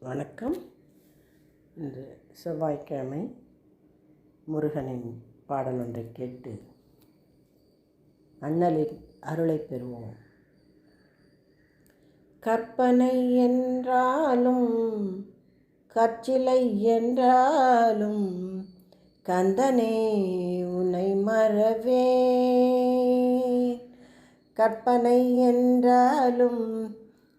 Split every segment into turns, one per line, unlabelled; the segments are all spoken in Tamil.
வணக்கம். இன்று செவ்வாய்க்கிழமை முருகனின் பாடல் ஒன்றை கேட்டு அண்ணலின் அருளை பெறுவோம். கற்பனை என்றாலும் கற்சிலை என்றாலும் கந்தனே உனை மறவே கற்பனை என்றாலும்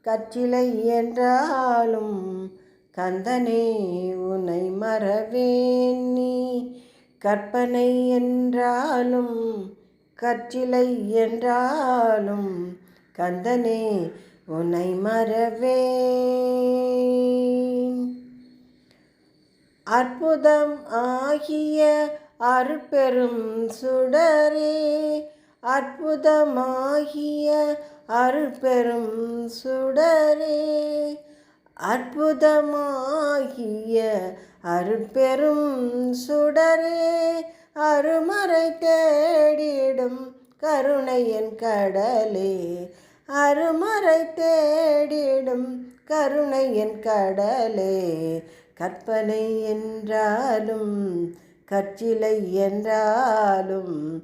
கற்றிலை என்றாலும் கந்தனே உனை மறவேன் நீ. கற்பனை என்றாலும் கற்றிலை என்றாலும் கந்தனே உன்னை மறவேன். அற்புதம் ஆகிய அருட்பெரும் சுடரே அற்புதமாகிய அருட்பெரும் சுடரே. அற்புதமாகிய அருட்பெரும் சுடரே அருமறை தேடிடும் கருணையின் கடலே. அருமறை தேடிடும் கருணையின் கடலே. கற்பனை என்றாலும் கற்சிலை என்றாலும்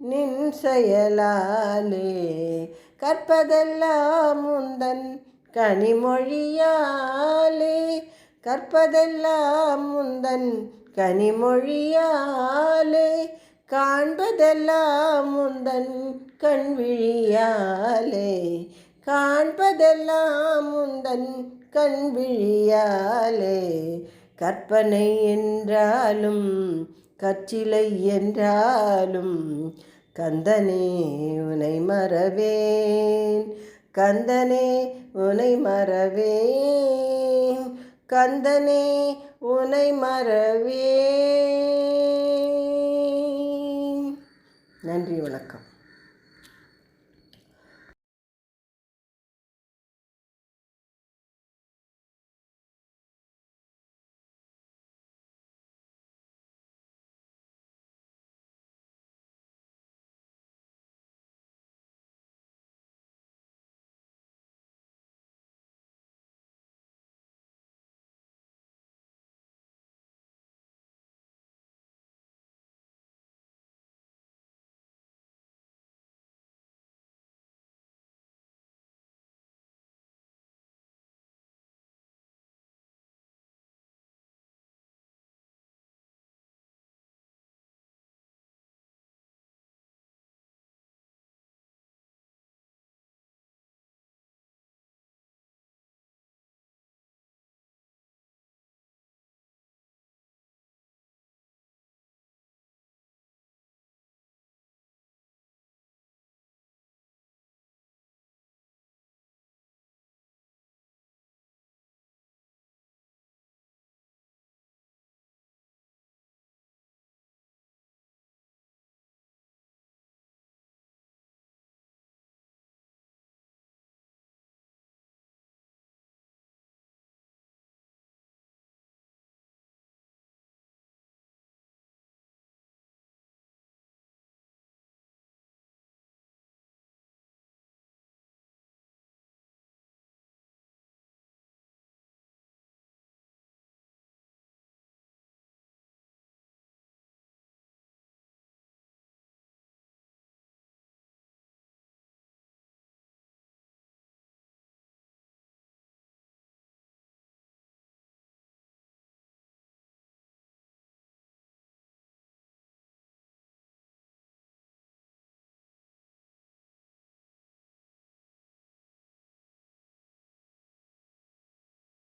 நின் செயலாலே கற்பதெல்லாம் முந்தன் கனிமொழியாலே கற்பதெல்லாம் முந்தன் கனிமொழியாலே காண்பதெல்லாம் முந்தன் கண்விழியாலே காண்பதெல்லாம் முந்தன் கண்விழியாலே கற்பனை என்றாலும் கற்றிலை என்றாலும் கந்தனே உனை மறவேன். கந்தனே உனை மறவேன். கந்தனே உனை மறவேன். நன்றி வணக்கம்.